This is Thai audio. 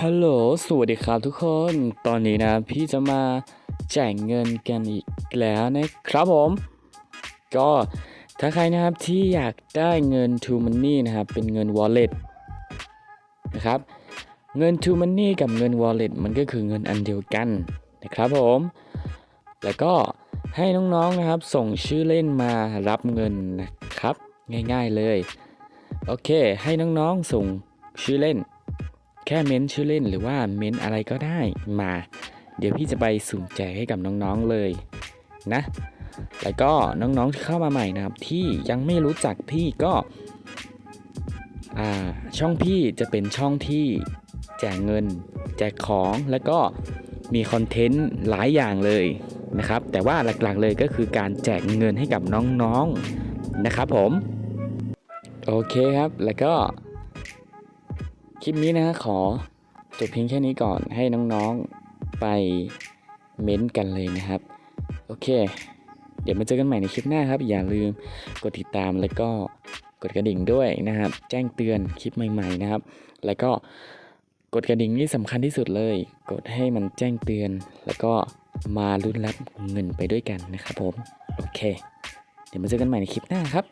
ฮัลโหล สวัสดีครับทุกคน ตอนนี้นะพี่จะมาแจกเงินกันอีกแล้วนะครับผม ก็ถ้าใครนะครับที่อยากได้เงิน To Money นะครับ เป็นเงิน Wallet นะครับ เงิน To Money กับเงิน Wallet มันก็คือเงินอันเดียวกันนะครับผม แล้วก็ให้น้องๆนะครับ ส่งชื่อเล่นมารับเงินนะครับ ง่ายๆเลย โอเค ให้น้องๆส่งชื่อเล่น แค่เม้นชื่อเล่นหรือว่าเม้นอะไรก็ได้มา เดี๋ยวพี่จะไปสุ่มแจกให้กับน้องๆเลยนะ แล้วก็น้องๆที่เข้ามาใหม่นะครับ ที่ยังไม่รู้จักพี่ก็อ่าช่องพี่จะเป็นช่องที่แจกเงิน แจกของแล้วก็มีคอนเทนต์หลายอย่างเลยนะครับ แต่ว่าหลักๆเลยก็คือการแจกเงินให้กับน้องๆนะครับผม โอเคครับแล้วก็ คลิปนี้นะขอจบเพียงแค่นี้ก่อนให้น้องๆไปเม้นต์กันเลยนะครับ โอเค เดี๋ยวมาเจอกันใหม่ในคลิปหน้าครับ อย่าลืมกดติดตามแล้วก็กดกระดิ่งด้วยนะครับ แจ้งเตือนคลิปใหม่ๆนะครับ แล้วก็กดกระดิ่งนี่สำคัญที่สุดเลย กดให้มันแจ้งเตือน แล้วก็มาลุ้นรับเงินไปด้วยกันนะครับผม โอเค เดี๋ยวมาเจอกันใหม่ในคลิปหน้าครับ